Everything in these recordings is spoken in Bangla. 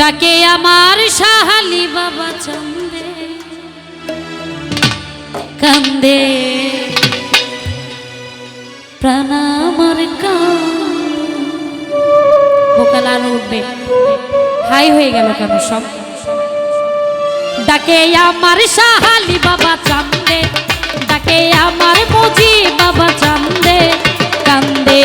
ডাকে আমার সাহালি বাবা চন্দে, কান্দে। প্রাণ আমার ভোকাল আর উঠবে। হাই হয়ে গেল কেন সব? ডাকে আমার সাহালি বাবা চান্দে, ডাকে আমার মুজি বাবা চান্দে, কান্দে।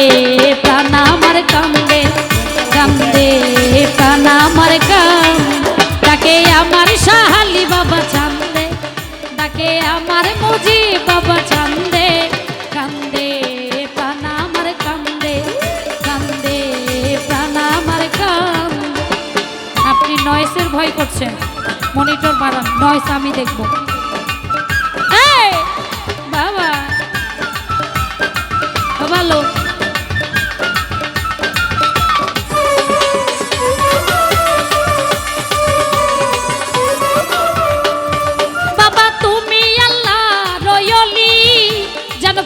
করছেন মনিটর বাড়ান নয়েস আমি দেখব।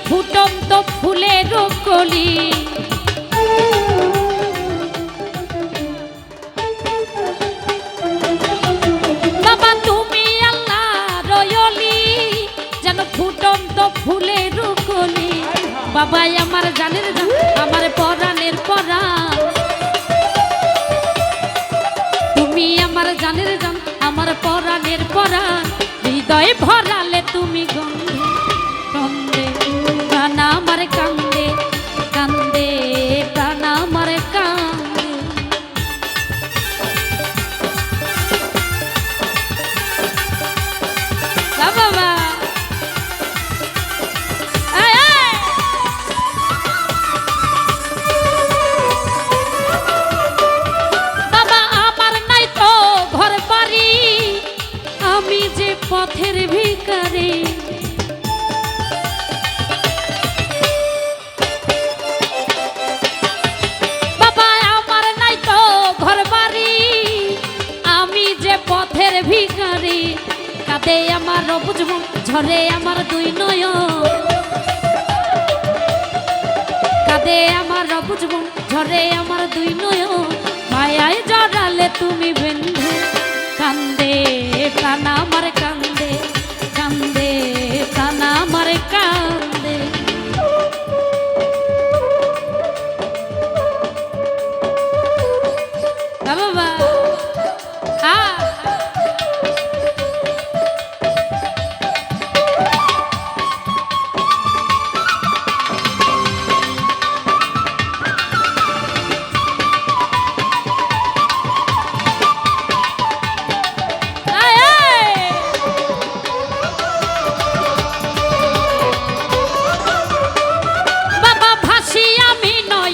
ফুটন্ত ফুলের কলি। ফুলের কলি বাবাই আমার জানের জান, আমার পরাণের পরা। তুমি আমার জানের জান, আমার পরাণের পরাণ হৃদয় ভরালে তুমি গন্ধে পথের ভিখারি বাবা, আমার নাই তো ঘর বাড়ি আমি যে পথের ভিখারি কাঁদে আমার বুঝব ঝরে আমার দুই নয়ন। কাঁদে আমার বুঝব ঝরে আমার দুই নয়ন। মায়ায় জড়ালে তুমি বেন্ধে, কান্দে প্রাণ আমার কান্দে